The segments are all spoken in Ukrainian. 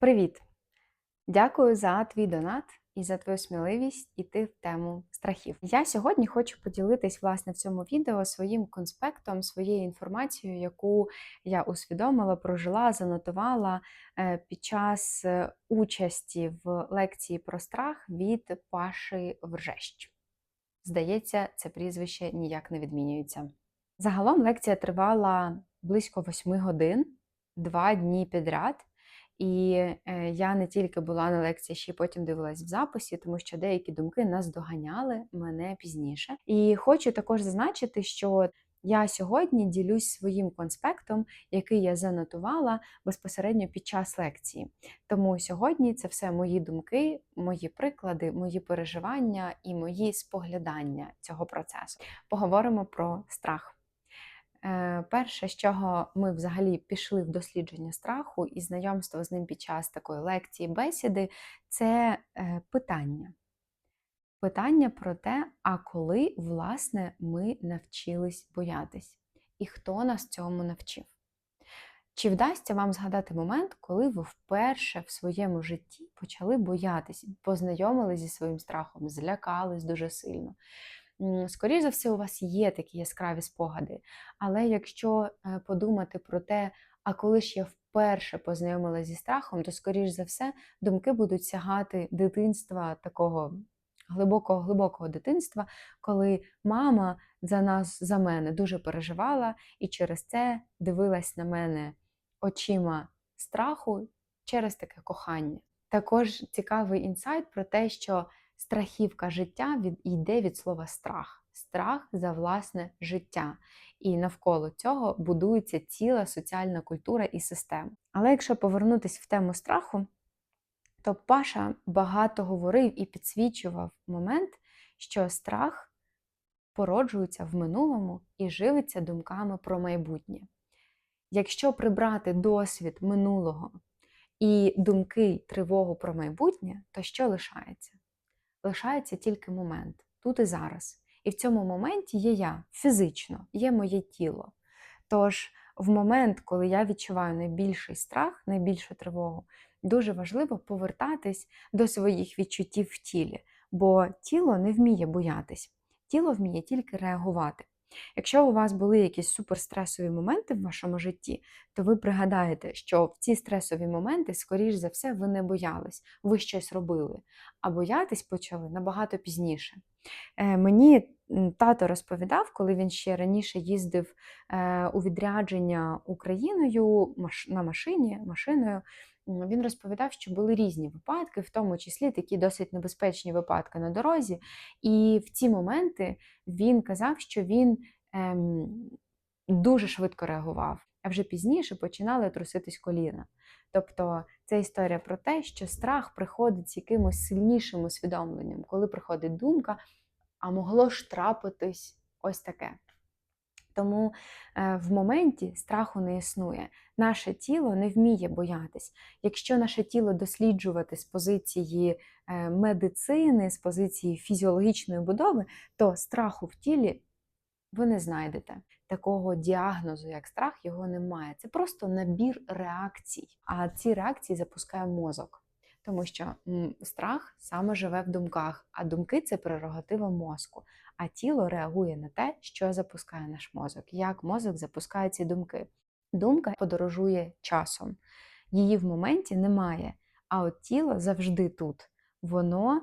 Привіт! Дякую за твій донат і за твою сміливість іти в тему страхів. Я сьогодні хочу поділитись власне в цьому відео своїм конспектом, своєю інформацією, яку я усвідомила, прожила, занотувала е, під час е, участі в лекції про страх від Паши Вржещ. Здається, це прізвище ніяк не відмінюється. Загалом лекція тривала близько восьми годин, два дні підряд. І е, я не тільки була на лекції, ще й потім дивилась в записі, тому що деякі думки наздоганяли мене пізніше. І хочу також зазначити, що я сьогодні ділюсь своїм конспектом, який я занотувала безпосередньо під час лекції. Тому сьогодні це все мої думки, мої приклади, мої переживання і мої споглядання цього процесу. Поговоримо про страх. Е, перше, з чого ми взагалі пішли в дослідження страху і знайомство з ним під час такої лекції, бесіди, це е, питання. Питання про те, а коли, власне, ми навчились боятись, і хто нас цьому навчив. Чи вдасться вам згадати момент, коли ви вперше в своєму житті почали боятись, познайомились зі своїм страхом, злякались дуже сильно? Скоріше за все, у вас є такі яскраві спогади. Але якщо е, подумати про те, а коли ж я вперше познайомилася зі страхом, то, скоріш за все, думки будуть сягати дитинства такого глибокого, глибокого дитинства, коли мама за нас, за мене дуже переживала і через це дивилась на мене очима страху через таке кохання. Також цікавий інсайт про те, що страхівка життя від, йде від слова страх. Страх за власне життя. І навколо цього будується ціла соціальна культура і система. Але якщо повернутися в тему страху, то Паша багато говорив і підсвічував момент, що страх породжується в минулому і живиться думками про майбутнє. Якщо прибрати досвід минулого і думки тривогу про майбутнє, то що лишається? Лишається тільки момент, тут і зараз. І в цьому моменті є я фізично, є моє тіло. Тож, в момент, коли я відчуваю найбільший страх, найбільшу тривогу, дуже важливо повертатись до своїх відчуттів в тілі, бо тіло не вміє боятись, тіло вміє тільки реагувати. Якщо у вас були якісь суперстресові моменти в вашому житті, то ви пригадаєте, що в ці стресові моменти, скоріш за все, ви не боялись, ви щось робили, а боятись почали набагато пізніше. Е, мені тато розповідав, коли він ще раніше їздив е, у відрядження Україною на машині, машиною. Він розповідав, що були різні випадки, в тому числі такі досить небезпечні випадки на дорозі. І в ці моменти він казав, що він ем, дуже швидко реагував, а вже пізніше починали труситись коліна. Тобто це історія про те, що страх приходить з якимось сильнішим усвідомленням, коли приходить думка, а могло ж трапитись ось таке. Тому е, в моменті страху не існує. Наше тіло не вміє боятись. Якщо наше тіло досліджувати з позиції е, медицини, з позиції фізіологічної будови, то страху в тілі ви не знайдете. Такого діагнозу, як страх, його немає. Це просто набір реакцій. А ці реакції запускає мозок. Тому що страх саме живе в думках, а думки це прерогатива мозку а тіло реагує на те, що запускає наш мозок, як мозок запускає ці думки. Думка подорожує часом, її в моменті немає, а от тіло завжди тут, воно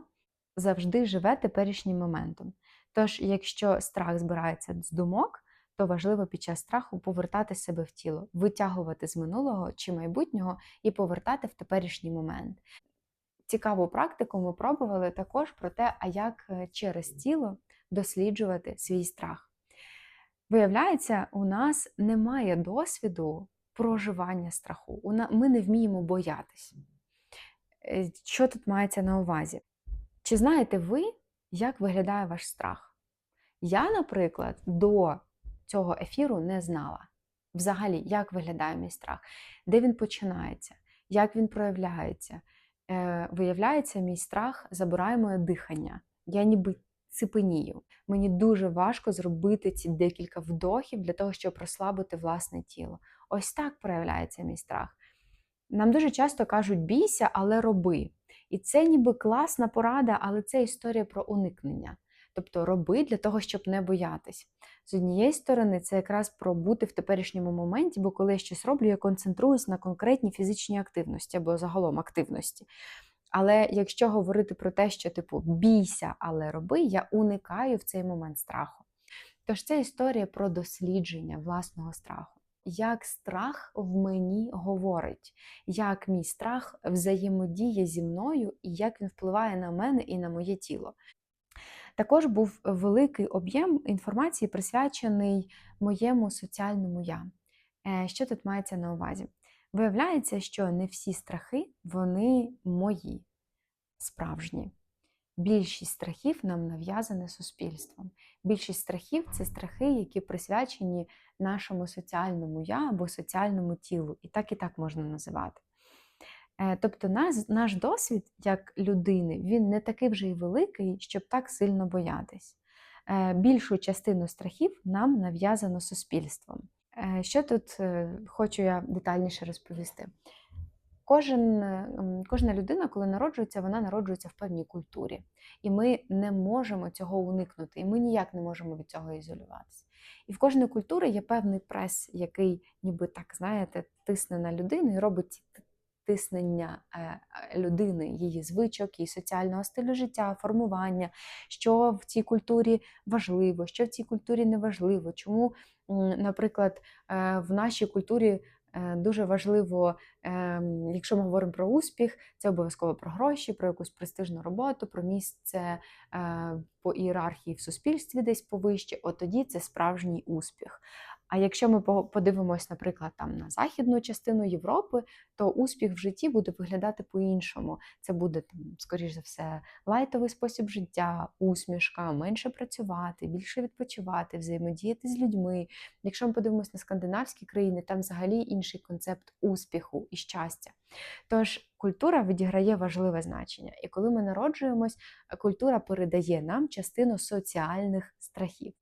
завжди живе теперішнім моментом. Тож, якщо страх збирається з думок, то важливо під час страху повертати себе в тіло, витягувати з минулого чи майбутнього і повертати в теперішній момент. Цікаву практику ми пробували також про те, а як е, через тіло досліджувати свій страх. Виявляється, у нас немає досвіду проживання страху. Ми не вміємо боятись. Е, що тут мається на увазі? Чи знаєте ви, як виглядає ваш страх? Я, наприклад, до цього ефіру не знала. Взагалі, як виглядає мій страх, де він починається, як він проявляється. Е, Виявляється, мій страх забирає моє дихання. Я ніби ципенію. Мені дуже важко зробити ці декілька вдохів для того, щоб розслабити власне тіло. Ось так проявляється мій страх. Нам дуже часто кажуть бійся, але роби. І це ніби класна порада, але це історія про уникнення. Тобто роби для того, щоб не боятись. З однієї сторони, це якраз про бути в теперішньому моменті, бо коли я щось роблю, я концентруюсь на конкретній фізичній активності або загалом активності. Але якщо говорити про те, що типу бійся, але роби, я уникаю в цей момент страху. Тож це історія про дослідження власного страху. Як страх в мені говорить, як мій страх взаємодіє зі мною і як він впливає на мене і на моє тіло. Також був великий об'єм інформації, присвячений моєму соціальному я. Е, Що тут мається на увазі? Виявляється, що не всі страхи вони мої, справжні. Більшість страхів нам нав'язане суспільством. Більшість страхів це страхи, які присвячені нашому соціальному я або соціальному тілу. І так і так можна називати. Е, Тобто наш, наш досвід як людини він не такий вже й великий, щоб так сильно боятись. Е, Більшу частину страхів нам нав'язано суспільством. Е, Що тут хочу я детальніше розповісти? Кожен, кожна людина, коли народжується, вона народжується в певній культурі. І ми не можемо цього уникнути, і ми ніяк не можемо від цього ізолюватися. І в кожної культури є певний прес, який ніби так, знаєте, тисне на людину і робить тиснення е, е, людини, її звичок, її соціального стилю життя, формування, що в цій культурі важливо, що в цій культурі не важливо. Чому, наприклад, е, в нашій культурі дуже важливо, ем, якщо ми говоримо про успіх, це обов'язково про гроші, про якусь престижну роботу, про місце по ієрархії в суспільстві десь повище, от тоді це справжній успіх. А якщо ми подивимось, наприклад, там на західну частину Європи, то успіх в житті буде виглядати по-іншому. Це буде там, скоріш за все, лайтовий спосіб життя, усмішка, менше працювати, більше відпочивати, взаємодіяти з людьми. Якщо ми подивимось на скандинавські країни, там взагалі інший концепт успіху і щастя. Тож культура відіграє важливе значення. І коли ми народжуємось, культура передає нам частину соціальних страхів.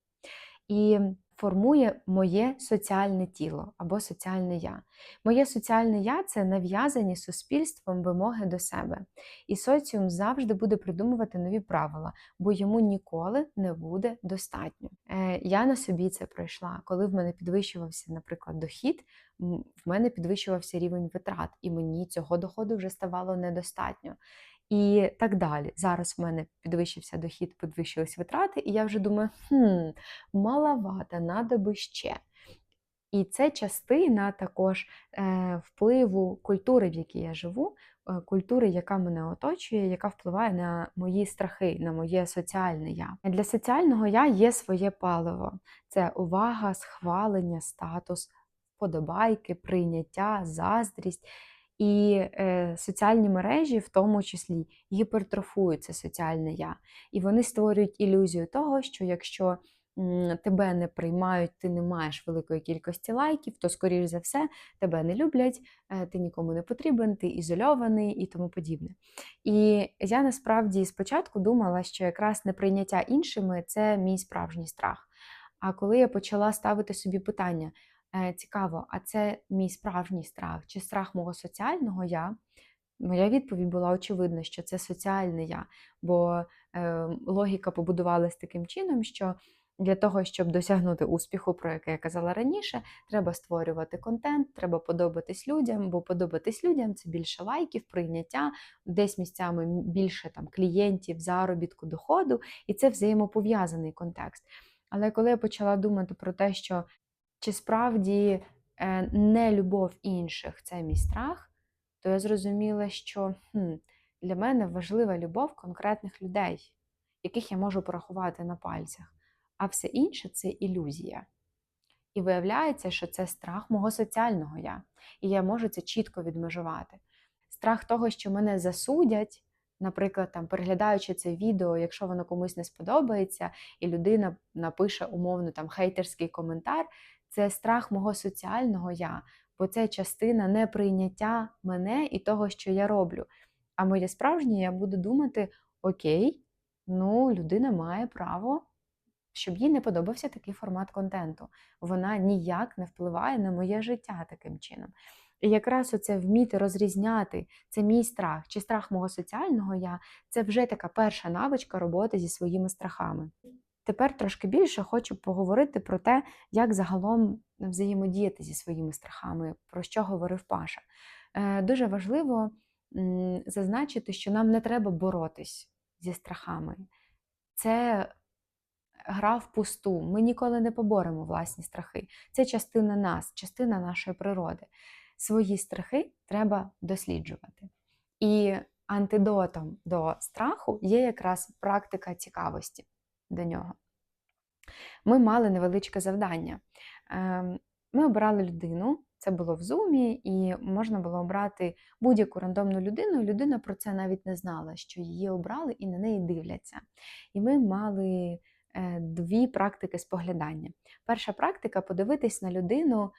І формує моє соціальне тіло або соціальне я. Моє соціальне я це нав'язані суспільством вимоги до себе. І соціум завжди буде придумувати нові правила, бо йому ніколи не буде достатньо. Е, я на собі це пройшла. Коли в мене підвищувався, наприклад, дохід, в мене підвищувався рівень витрат, і мені цього доходу вже ставало недостатньо. І так далі. Зараз в мене підвищився дохід, підвищились витрати, і я вже думаю, хм, маловато, надо би ще. І це частина також е, впливу культури, в якій я живу, е, культури, яка мене оточує, яка впливає на мої страхи, на моє соціальне я. Для соціального я є своє паливо: це увага, схвалення, статус, вподобайки, прийняття, заздрість. І е, соціальні мережі, в тому числі, гіпертрофують це соціальне я. І вони створюють ілюзію того, що якщо м, тебе не приймають, ти не маєш великої кількості лайків, то, скоріш за все, тебе не люблять, е, ти нікому не потрібен, ти ізольований і тому подібне. І я насправді спочатку думала, що якраз неприйняття іншими це мій справжній страх. А коли я почала ставити собі питання, цікаво, а це мій справжній страх чи страх мого соціального я? Моя відповідь була очевидна, що це соціальне я, бо е, логіка побудувалась таким чином, що для того, щоб досягнути успіху, про який я казала раніше, треба створювати контент, треба подобатись людям, бо подобатись людям це більше лайків, прийняття, десь місцями більше там клієнтів, заробітку, доходу, і це взаємопов'язаний контекст. Але коли я почала думати про те, що чи справді е, не любов інших це мій страх, то я зрозуміла, що хм, для мене важлива любов конкретних людей, яких я можу порахувати на пальцях, а все інше це ілюзія. І виявляється, що це страх мого соціального я, і я можу це чітко відмежувати. Страх того, що мене засудять, наприклад, там, переглядаючи це відео, якщо воно комусь не сподобається, і людина напише умовно там хейтерський коментар, це страх мого соціального я, бо це частина неприйняття мене і того, що я роблю. А моє справжнє я буду думати: окей, ну, людина має право, щоб їй не подобався такий формат контенту. Вона ніяк не впливає на моє життя таким чином. І якраз оце вміти розрізняти це мій страх чи страх мого соціального я це вже така перша навичка роботи зі своїми страхами. Тепер трошки більше хочу поговорити про те, як загалом взаємодіяти зі своїми страхами, про що говорив Паша. Е, Дуже важливо зазначити, що нам не треба боротись зі страхами. Це гра впусту. Ми ніколи не поборемо власні страхи. Це частина нас, частина нашої природи. Свої страхи треба досліджувати. І антидотом до страху є якраз практика цікавості до нього. Ми мали невеличке завдання. Ем, Ми обирали людину, це було в зумі, і можна було обрати будь-яку рандомну людину. Людина про це навіть не знала, що її обрали і на неї дивляться. І ми мали е, дві практики споглядання. Перша практика подивитись на людину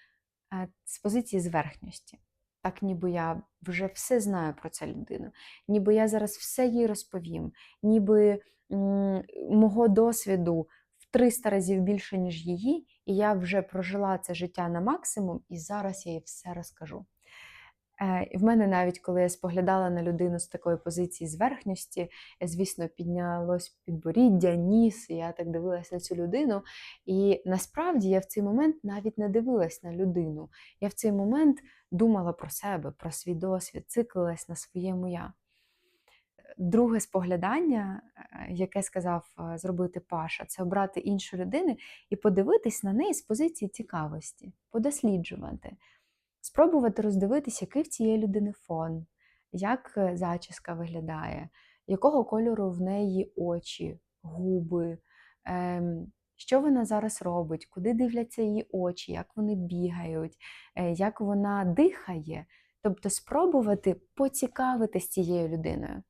е, з позиції зверхності. Так, ніби я вже все знаю про цю людину, ніби я зараз все їй розповім, ніби мого досвіду в 300 разів більше, ніж її, і я вже прожила це життя на максимум, і зараз я їй все розкажу. Е, в мене навіть коли я споглядала на людину з такої позиції зверхності, я, звісно, піднялось підборіддя, ніс, і я так дивилася на цю людину. І насправді я в цей момент навіть не дивилась на людину. Я в цей момент думала про себе, про свій досвід, циклилась на своєму я. Друге споглядання, е, яке сказав е, зробити Паша, це обрати іншу людину і подивитись на неї з позиції цікавості, подосліджувати, спробувати роздивитися, який в цієї людини фон, як е, зачіска виглядає, якого кольору в неї очі, губи, ем, що вона зараз робить, куди дивляться її очі, як вони бігають, як вона дихає. Тобто спробувати поцікавитись цією людиною.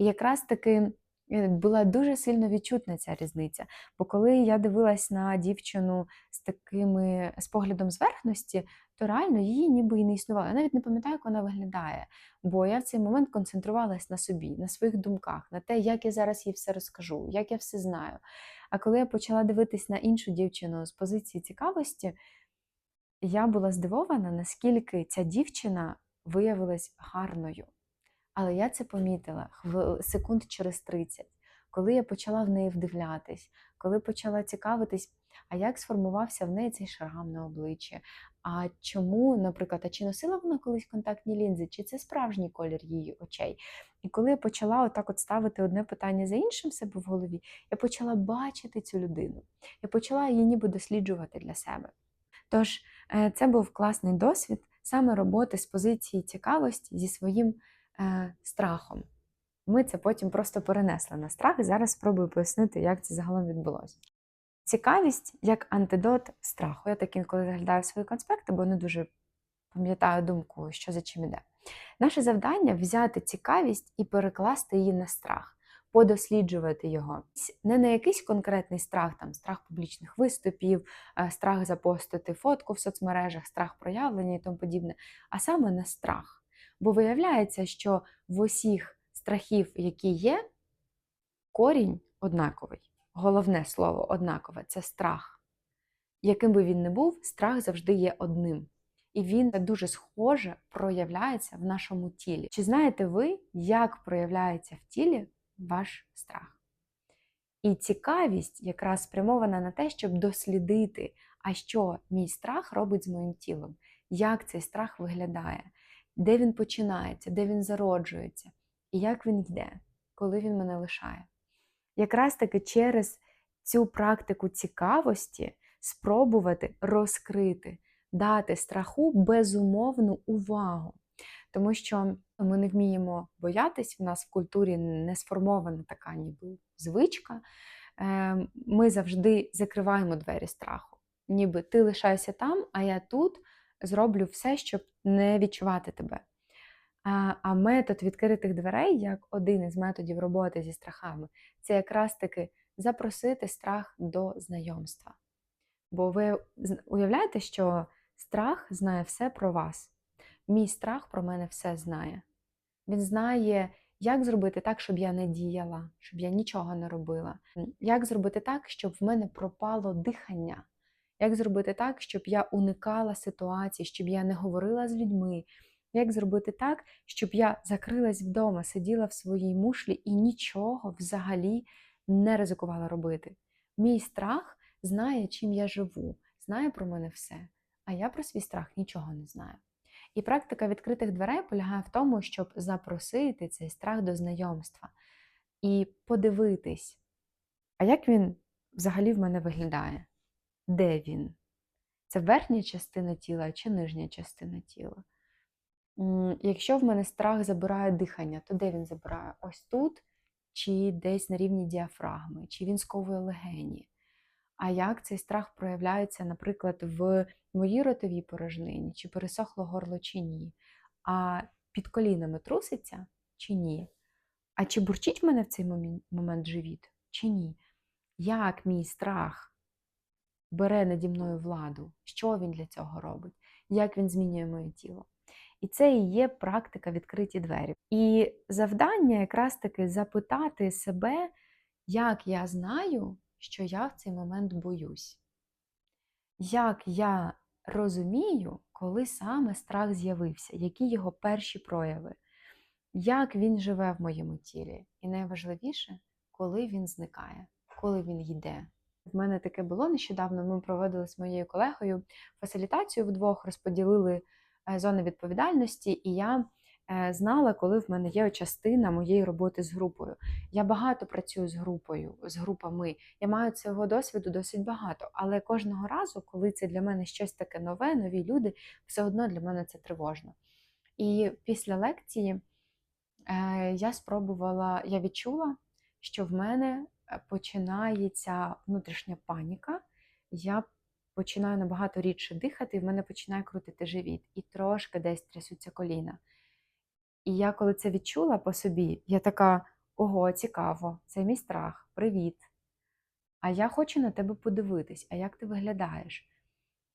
І якраз таки е, була дуже сильно відчутна ця різниця. Бо коли я дивилась на дівчину з такими з поглядом зверхності, то реально її ніби і не існувало. Я навіть не пам'ятаю, як вона виглядає. Бо я в цей момент концентрувалась на собі, на своїх думках, на те, як я зараз їй все розкажу, як я все знаю. А коли я почала дивитись на іншу дівчину з позиції цікавості, я була здивована, наскільки ця дівчина виявилась гарною. Але я це помітила хвил- секунд через 30, коли я почала в неї вдивлятись, коли почала цікавитись, а як сформувався в неї цей шрам на обличчі. А чому, наприклад, а чи носила вона колись контактні лінзи, чи це справжній колір її очей? І коли я почала отак от ставити одне питання за іншим себе в голові, я почала бачити цю людину. Я почала її ніби досліджувати для себе. Тож е, це був класний досвід саме роботи з позиції цікавості зі своїм страхом. Ми це потім просто перенесли на страх, і зараз спробую пояснити, як це загалом відбулося. Цікавість як антидот страху. Я так інколи заглядаю свої конспекти, бо не дуже пам'ятаю думку, що за чим іде. Наше завдання взяти цікавість і перекласти її на страх, подосліджувати його. Не на якийсь конкретний страх, там страх публічних виступів, е, страх запостити фотку в соцмережах, страх проявлення і тому подібне, а саме на страх. Бо виявляється, що в усіх страхів, які є, корінь однаковий. Головне слово однакове це страх. Яким би він не був, страх завжди є одним. І він дуже схоже проявляється в нашому тілі. Чи знаєте ви, як проявляється в тілі ваш страх? І цікавість якраз спрямована на те, щоб дослідити, а що мій страх робить з моїм тілом, як цей страх виглядає, де він починається, де він зароджується, і як він йде, коли він мене лишає. Якраз таки через цю практику цікавості спробувати розкрити, дати страху безумовну увагу. Тому що ми не вміємо боятись, в нас в культурі не сформована така ніби звичка. Е, Ми завжди закриваємо двері страху. Ніби ти лишайся там, а я тут зроблю все, щоб не відчувати тебе. А, метод відкритих дверей, як один із методів роботи зі страхами, це якраз таки запросити страх до знайомства. Бо ви уявляєте, що страх знає все про вас. Мій страх про мене все знає. Він знає, як зробити так, щоб я не діяла, щоб я нічого не робила. Як зробити так, щоб в мене пропало дихання. Як зробити так, щоб я уникала ситуацій, щоб я не говорила з людьми? Як зробити так, щоб я закрилась вдома, сиділа в своїй мушлі і нічого взагалі не ризикувала робити? Мій страх знає, чим я живу, знає про мене все, а я про свій страх нічого не знаю. І практика відкритих дверей полягає в тому, щоб запросити цей страх до знайомства і подивитись, а як він взагалі в мене виглядає? Де він? Це верхня частина тіла чи нижня частина тіла? Якщо в мене страх забирає дихання, то де він забирає? Ось тут, чи десь на рівні діафрагми, чи він сковує легені? А як цей страх проявляється, наприклад, в моїй ротовій порожнині, чи пересохло горло, чи ні? А під колінами труситься чи ні? А чи бурчить в мене в цей момент живіт, чи ні? Як мій страх бере наді мною владу? Що він для цього робить? Як він змінює моє тіло? І це і є практика відкриті двері. І завдання якраз таки запитати себе, як я знаю, що я в цей момент боюсь. Як я розумію, коли саме страх з'явився, які його перші прояви, як він живе в моєму тілі. І найважливіше, коли він зникає, коли він йде. В мене таке було нещодавно. Ми проводили з моєю колегою фасилітацію вдвох, розподілили е, зони відповідальності, і я е, знала, коли в мене є частина моєї роботи з групою. Я багато працюю з групою, з групами. Я маю цього досвіду досить багато, але кожного разу, коли це для мене щось таке нове, нові люди, все одно для мене це тривожно. І після лекції е, я спробувала, я відчула, що в мене починається внутрішня паніка. Я починаю набагато рідше дихати, і в мене починає крутити живіт, і трошки десь трясуться коліна. І я, коли це відчула по собі, я така: ого, цікаво, це мій страх, привіт. А я хочу на тебе подивитись, а як ти виглядаєш?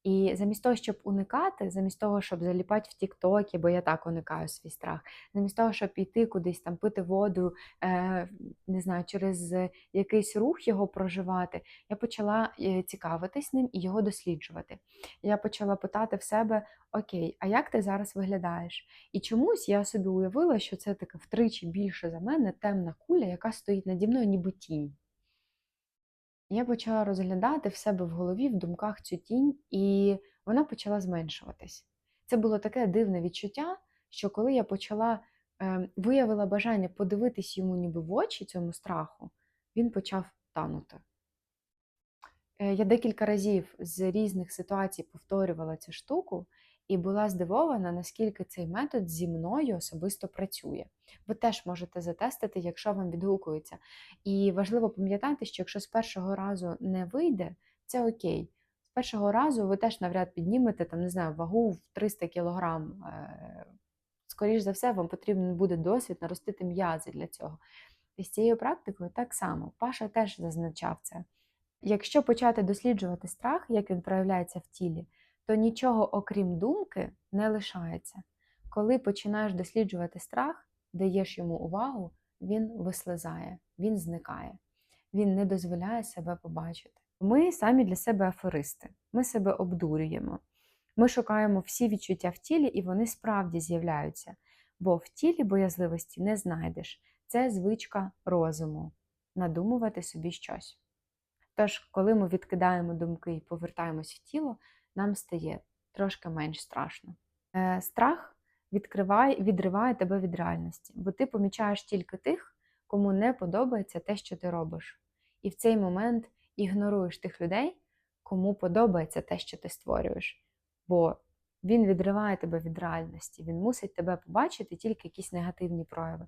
І замість того, щоб уникати, замість того, щоб заліпати в Тіктокі, бо я так уникаю свій страх, замість того, щоб йти кудись там пити воду, е, не знаю, через якийсь рух його проживати, я почала е, цікавитись ним і його досліджувати. Я почала питати в себе: Окей, а як ти зараз виглядаєш? І чомусь я собі уявила, що це таке втричі більше за мене темна куля, яка стоїть наді мною, ніби тінь. Я почала розглядати в себе в голові, в думках цю тінь, і вона почала зменшуватись. Це було таке дивне відчуття, що коли я почала е, виявила бажання подивитись йому ніби в очі цьому страху, він почав танути. Е, Я декілька разів з різних ситуацій повторювала цю штуку і була здивована, наскільки цей метод зі мною особисто працює. Ви теж можете затестити, якщо вам відгукується. І важливо пам'ятати, що якщо з першого разу не вийде, це окей. З першого разу ви теж навряд піднімете там, не знаю, вагу в 300 кг. Скоріше за все, вам потрібен буде досвід наростити м'язи для цього. І з цією практикою так само. Паша теж зазначав це. Якщо почати досліджувати страх, як він проявляється в тілі, то нічого окрім думки не лишається. Коли починаєш досліджувати страх, даєш йому увагу, він вислизає, він зникає, він не дозволяє себе побачити. Ми самі для себе аферисти, ми себе обдурюємо. Ми шукаємо всі відчуття в тілі, і вони справді з'являються. Бо в тілі боязливості не знайдеш. Це звичка розуму надумувати собі щось. Тож, коли ми відкидаємо думки і повертаємось в тіло, нам стає трошки менш страшно. Е, страх відкриває, відриває тебе від реальності, бо ти помічаєш тільки тих, кому не подобається те, що ти робиш. І в цей момент ігноруєш тих людей, кому подобається те, що ти створюєш. Бо він відриває тебе від реальності, він мусить тебе побачити тільки якісь негативні прояви.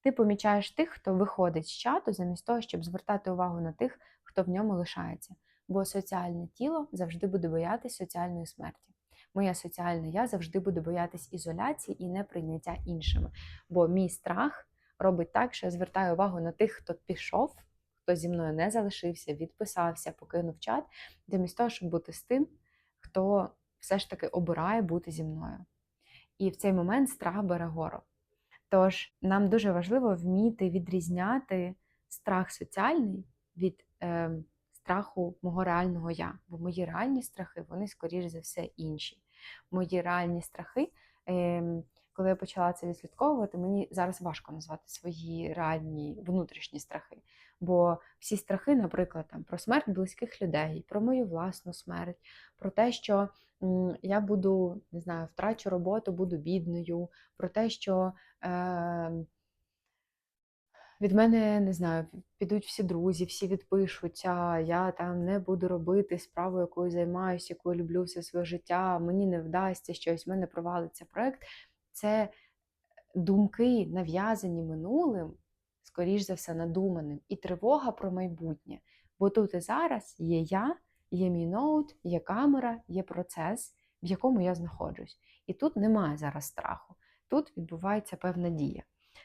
Ти помічаєш тих, хто виходить з чату, замість того, щоб звертати увагу на тих, хто в ньому лишається. Бо соціальне тіло завжди буде боятись соціальної смерті. Моє соціальне я завжди буде боятись ізоляції і неприйняття іншими. Бо мій страх робить так, що я звертаю увагу на тих, хто пішов, хто зі мною не залишився, відписався, покинув чат, замість того, щоб бути з тим, хто все ж таки обирає бути зі мною. І в цей момент страх бере гору. Тож нам дуже важливо вміти відрізняти страх соціальний від е, страху мого реального я. Бо мої реальні страхи, вони, скоріш за все, інші. Мої реальні страхи, ем, коли я почала це відслідковувати, мені зараз важко назвати свої реальні внутрішні страхи. Бо всі страхи, наприклад, там про смерть близьких людей, про мою власну смерть, про те, що я буду не знаю, втрачу роботу, буду бідною, про те, що. Е, від мене не знаю, підуть всі друзі, всі відпишуться. Я там не буду робити справу, якою займаюся, якою люблю все своє життя. Мені не вдасться щось, в мене провалиться проект. Це думки, нав'язані минулим, скоріш за все, надуманим, і тривога про майбутнє. Бо тут і зараз є я, є мій ноут, є камера, є процес, в якому я знаходжусь. І тут немає зараз страху. Тут відбувається певна дія.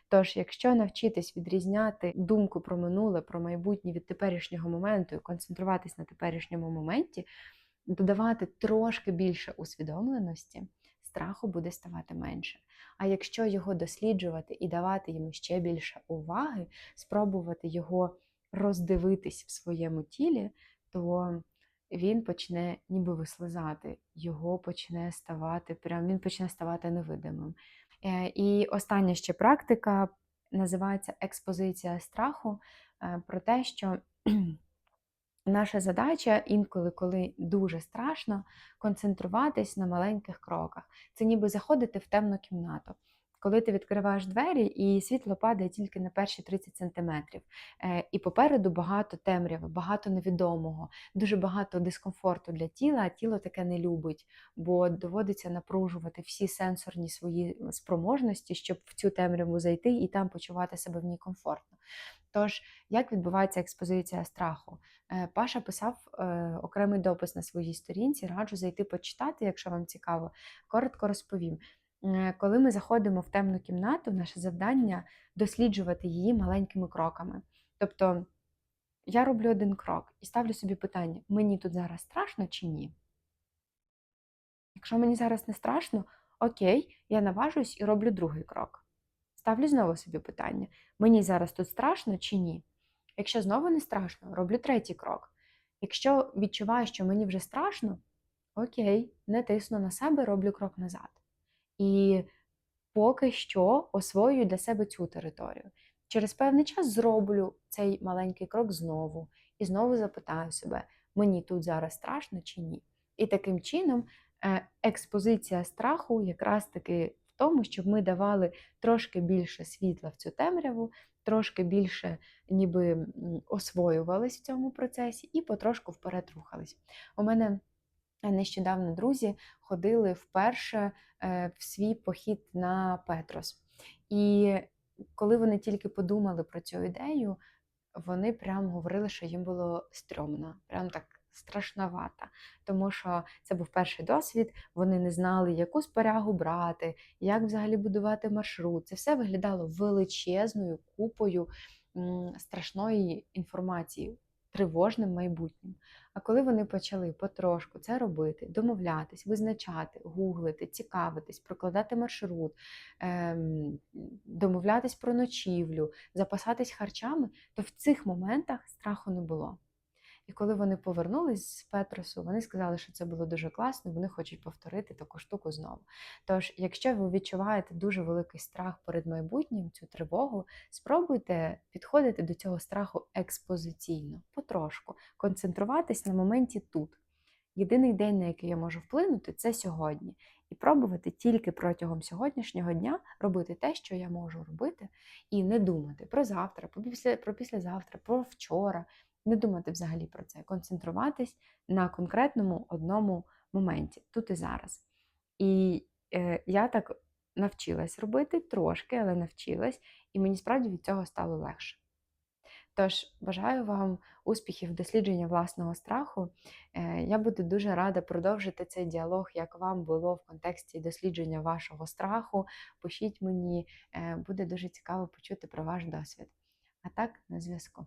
Тож, якщо навчитись відрізняти думку про минуле, про майбутнє від теперішнього моменту і концентруватись на теперішньому моменті, додавати трошки більше усвідомленості, страху буде ставати менше. А якщо його досліджувати і давати йому ще більше уваги, спробувати його роздивитись в своєму тілі, то він почне ніби вислизати, його почне ставати, прям він почне ставати невидимим. Е, і остання ще практика називається експозиція страху е, про те, що наша задача інколи, коли дуже страшно, концентруватись на маленьких кроках. Це ніби заходити в темну кімнату коли ти відкриваєш двері, і світло падає тільки на перші 30 сантиметрів. Е, і попереду багато темряви, багато невідомого, дуже багато дискомфорту для тіла, а тіло таке не любить, бо доводиться напружувати всі сенсорні свої спроможності, щоб в цю темряву зайти і там почувати себе в ній комфортно. Тож, як відбувається експозиція страху? Е, Паша писав е, окремий допис на своїй сторінці, раджу зайти почитати, якщо вам цікаво, коротко розповім. Е, коли ми заходимо в темну кімнату, наше завдання досліджувати її маленькими кроками. Тобто я роблю один крок і ставлю собі питання: мені тут зараз страшно чи ні? Якщо мені зараз не страшно, окей, я наважуюсь і роблю другий крок. Ставлю знову собі питання: мені зараз тут страшно чи ні? Якщо знову не страшно, роблю третій крок. Якщо відчуваю, що мені вже страшно, окей, не тисну на себе, роблю крок назад. І поки що освоюю для себе цю територію. Через певний час зроблю цей маленький крок знову і знову запитаю себе, мені тут зараз страшно чи ні. І таким чином е, експозиція страху якраз таки в тому, щоб ми давали трошки більше світла в цю темряву, трошки більше ніби освоювались в цьому процесі і потрошку вперед рухались. У мене Нещодавно друзі ходили вперше е, в свій похід на Петрос. І коли вони тільки подумали про цю ідею, вони прям говорили, що їм було стрьомно, прям так страшновато. Тому що це був перший досвід, вони не знали, яку спорягу брати, як взагалі будувати маршрут. Це все виглядало величезною купою страшної інформації тривожним майбутнім. А коли вони почали потрошку це робити, домовлятись, визначати, гуглити, цікавитись, прокладати маршрут, ем, домовлятись про ночівлю, запасатись харчами, то в цих моментах страху не було. І коли вони повернулись з Петросу, вони сказали, що це було дуже класно, вони хочуть повторити таку штуку знову. Тож, якщо ви відчуваєте дуже великий страх перед майбутнім, цю тривогу, спробуйте підходити до цього страху експозиційно, потрошку, концентруватись на моменті тут. Єдиний день, на який я можу вплинути, це сьогодні. І пробувати тільки протягом сьогоднішнього дня робити те, що я можу робити, і не думати про завтра, про післязавтра, про вчора не думати взагалі про це, концентруватись на конкретному одному моменті, тут і зараз. І е, я так навчилась робити трошки, але навчилась, і мені справді від цього стало легше. Тож, бажаю вам успіхів в дослідженні власного страху. Е, я буду дуже рада продовжити цей діалог, як вам було в контексті дослідження вашого страху. Пишіть мені, е, буде дуже цікаво почути про ваш досвід. А так, на зв'язку.